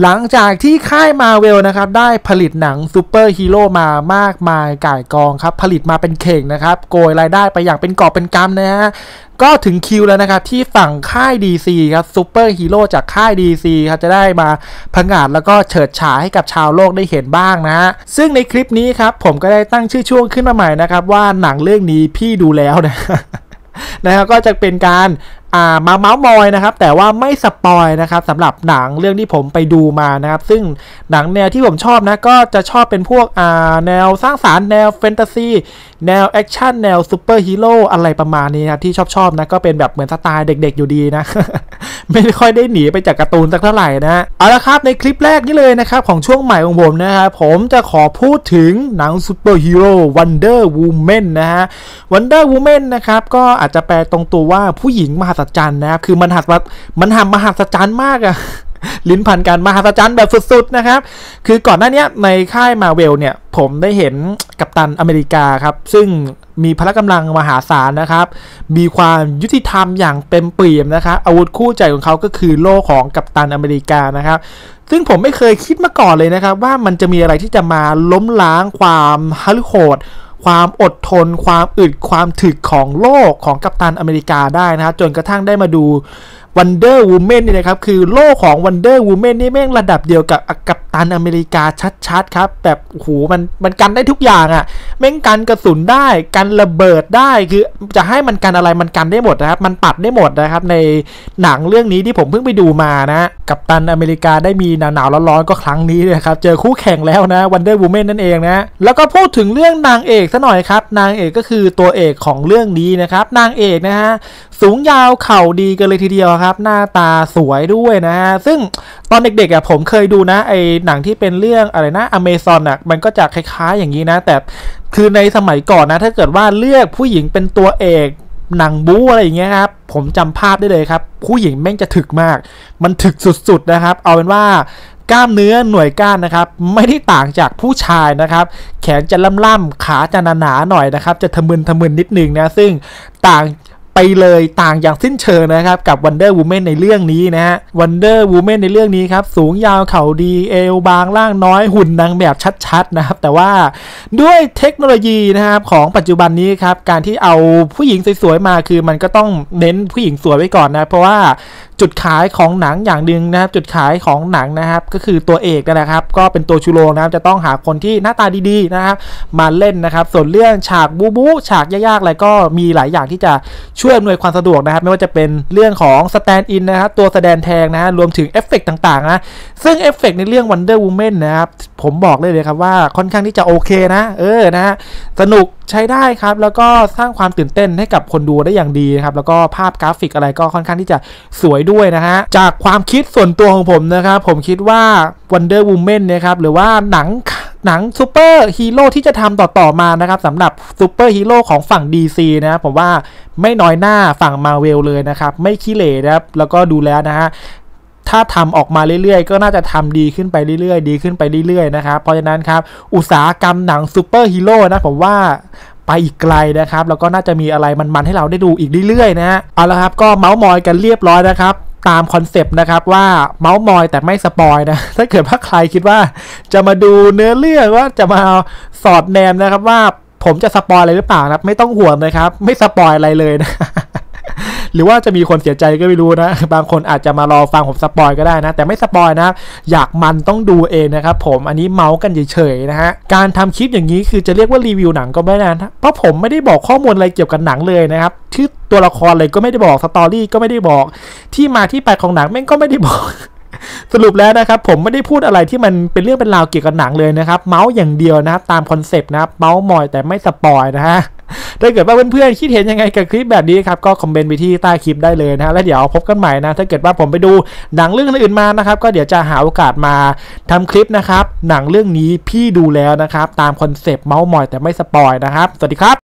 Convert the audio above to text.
หลังจากที่ค่ายมาเวลนะครับ ได้ผลิตหนังซูเปอร์ฮีโร่มามากมายก่ายกองครับ ผลิตมาเป็นเข่งนะครับ โกยรายได้ไปอย่างเป็นกอบเป็นกำนะฮะก็ถึงคิวแล้วนะครับ ที่ฝั่งค่าย DC ครับซูเปอร์ฮีโร่จากค่าย DC ครับจะได้มาผงาดแล้วก็เฉิดฉายให้กับชาวโลกได้เห็นบ้างนะฮะซึ่งในคลิปนี้ครับผมก็ได้ตั้งชื่อช่วงขึ้นมาใหม่นะครับ ว่าหนังเรื่องนี้พี่ดูแล้วนะนะครับก็จะเป็นการ อ่ามาเมาส์มอยนะครับ แต่ว่าไม่สปอยนะครับสำหรับหนังเรื่องที่ผมไปดูมานะครับ ซึ่งหนังแนวที่ผมชอบนะ ก็จะชอบเป็นพวกอ่าแนวสร้างสารรค์แนวแฟนตาซีแนวแอคชั่นแนวซูเปอร์ฮีโร่อะไรประมาณนี้นะที่ชอบชอบนะ ก็เป็นแบบเหมือนสไตล์เด็กๆอยู่ดีนะ ไม่ค่อยได้หนีไปจากการ์ตูนสักเท่าไหร่นะเอาละครับในคลิปแรกนี้เลยนะครับ ของช่วงใหม่ของผมนะครับผมจะขอพูดถึงหนังซูเปอร์ฮีโร่วันเดอร์วูแมนนะฮะวันเดอร์วูแมนนะครับก็อาจจะแปลตรงตัวว่าผู้หญิงมหัศจรรย์นะครับ คือมันหัศมันหามหัศจรรย์มากอะลิ้นพันกันมหัศจรรย์แบบสุดๆนะครับ คือก่อนหน้านี้ในค่ายมาเวลเนี่ย ผมได้เห็นกัปตันอเมริกาครับ ซึ่งมีพละกำลังมหาศาลนะครับ มีความยุติธรรมอย่างเต็มเปี่ยมนะครับ อาวุธคู่ใจของเขาก็คือโล่ของกัปตันอเมริกานะครับ ซึ่งผมไม่เคยคิดมาก่อนเลยนะครับ ว่ามันจะมีอะไรที่จะมาล้มล้างความฮัลโหด ความอดทน ความอึดความถึกของโลกของกัปตันอเมริกาได้นะฮะจนกระทั่งได้มาดูวันเดอร์วูแมนนี่นะครับ คือโลกของวันเดอร์วูแมนนี่แม่งระดับเดียวกับกัปตันอเมริกาชัดๆ ครับ แบบโหมันมันกันได้ทุกอย่างอะ่ะ แม่งกันกระสุนได้ กันระเบิดได้ คือจะให้มันกันอะไรมันกันได้หมดนะครับ มันปัดได้หมดนะครับในหนังเรื่องนี้ที่ผมเพิ่งไปดูมานะ กัปตันอเมริกาได้มีหนาวๆร้อนๆก็ครั้งนี้นะครับ เจอคู่แข่งแล้วนะวันเดอร์วูแมนนั่นเองนะ แล้วก็พูดถึงเรื่องนางเอกซะหน่อยครับ นางเอกก็คือตัวเอกของเรื่องนี้นะครับ นางเอกนะฮะสูงยาวเข่าดีกันเลยทีเดียวครับ หน้าตาสวยด้วยนะฮะซึ่งตอนเด็กๆอะผมเคยดูนะไอหนังที่เป็นเรื่องอะไรนะอเมซอนอะมันก็จะคล้ายๆอย่างนี้นะ แต่คือในสมัยก่อนนะ ถ้าเกิดว่าเลือกผู้หญิงเป็นตัวเอกหนังบู๊อะไรอย่างเงี้ยครับผมจำภาพได้เลยครับ ผู้หญิงแม่งจะถึกมาก มันถึกสุดๆนะครับ เอาเป็นว่ากล้ามเนื้อหน่วยก้านนะครับ ไม่ได้ต่างจากผู้ชายนะครับ แขนจะล่ำๆขาจะหนาๆหน่อยนะครับ จะทะมึนทะมึนนิดนึงนะซึ่งต่าง ไปเลยต่างอย่างสิ้นเชิงนะครับ กับ Wonder Woman ในเรื่องนี้นะฮะ Wonder Woman ในเรื่องนี้ครับ สูงยาวเข่าดีเอวบางร่างน้อยหุ่นนางแบบชัดๆนะครับ แต่ว่าด้วยเทคโนโลยีนะครับของปัจจุบันนี้ครับ การที่เอาผู้หญิงสวยๆมาคือมันก็ต้องเน้นผู้หญิงสวยไว้ก่อนนะ เพราะว่า จุดขายของหนังอย่างหนึ่งนะครับ จุดขายของหนังนะครับ ก็คือตัวเอกนะครับ ก็เป็นตัวชูโรงนะครับ จะต้องหาคนที่หน้าตาดีๆนะครับ มาเล่นนะครับ ส่วนเรื่องฉากบูบูฉากยากๆอะไรก็มีหลายอย่างที่จะช่วยอำนวยความสะดวกนะครับ ไม่ว่าจะเป็นเรื่องของสแตนด์อินนะครับ ตัวแสดงแทงนะรวมถึงเอฟเฟกต่างๆนะ ซึ่งเอฟเฟกในเรื่อง Wonder Woman นะครับ ผมบอกเลยเลยครับว่าค่อนข้างที่จะโอเคนะ เออนะ สนุก ใช้ได้ครับแล้วก็สร้างความตื่นเต้นให้กับคนดูได้อย่างดีนะครับแล้วก็ภาพกราฟิกอะไรก็ค่อนข้างที่จะสวยด้วยนะฮะจากความคิดส่วนตัวของผมนะครับผมคิดว่า Wonder Woman นะครับหรือว่าหนังหนังซูเปอร์ฮีโร่ที่จะทำต่อๆมานะครับสำหรับซูเปอร์ฮีโร่ของฝั่ง DC นะครับผมว่าไม่น้อยหน้าฝั่งมาเวลเลยนะครับ ไม่ขี้เหร่นะครับ แล้วก็ดูแล้วนะฮะ ถ้าทำออกมาเรื่อยๆ ก็น่าจะทำดีขึ้นไปเรื่อยๆ ดีขึ้นไปเรื่อยๆนะครับ เพราะฉะนั้นครับ อุตสาหกรรมหนังซูเปอร์ฮีโร่นะผมว่าไปอีกไกลนะครับ แล้วก็น่าจะมีอะไรมันๆให้เราได้ดูอีกเรื่อยๆนะฮะเอาละครับก็เมาส์มอยกันเรียบร้อยนะครับตามคอนเซปต์นะครับว่าเมาส์มอยแต่ไม่สปอยนะ ถ้าเกิดว่าใครคิดว่าจะมาดูเนื้อเรื่องว่าจะมาสอดแนมนะครับว่าผมจะสปอยอะไรหรือเปล่าครับ ไม่ต้องห่วงนะครับ ไม่สปอยอะไรเลยนะ หรือว่าจะมีคนเสียใจก็ไม่รู้นะ บางคนอาจจะมารอฟังผมสปอยก็ได้นะ แต่ไม่สปอยนะอยากมันต้องดูเองนะครับผม อันนี้เมาส์กันเฉยๆนะฮะ การทำคลิปอย่างนี้คือจะเรียกว่ารีวิวหนังก็ไม่ได้นะ เพราะผมไม่ได้บอกข้อมูลอะไรเกี่ยวกับหนังเลยนะครับชื่อตัวละครเลยก็ไม่ได้บอก สตอรี่ก็ไม่ได้บอก ที่มาที่ไปของหนังแม่งก็ไม่ได้บอกสรุปแล้วนะครับผมไม่ได้พูดอะไรที่มันเป็นเรื่องเป็นราวเกี่ยวกับหนังเลยนะครับ เมาส์อย่างเดียวนะครับตามคอนเซปต์นะครับเมาส์มอยแต่ไม่สปอยนะฮะ ถ้าเกิดว่าเพื่อนๆคิดเห็นยังไงกับคลิปแบบนี้ครับก็คอมเมนต์ไปที่ใต้คลิปได้เลยนะฮะแล้วเดี๋ยวพบกันใหม่นะถ้าเกิดว่าผมไปดูหนังเรื่องอื่นมานะครับก็เดี๋ยวจะหาโอกาสมาทำคลิปนะครับหนังเรื่องนี้พี่ดูแล้วนะครับตามคอนเซปต์เมาส์มอยแต่ไม่สปอยนะครับสวัสดีครับ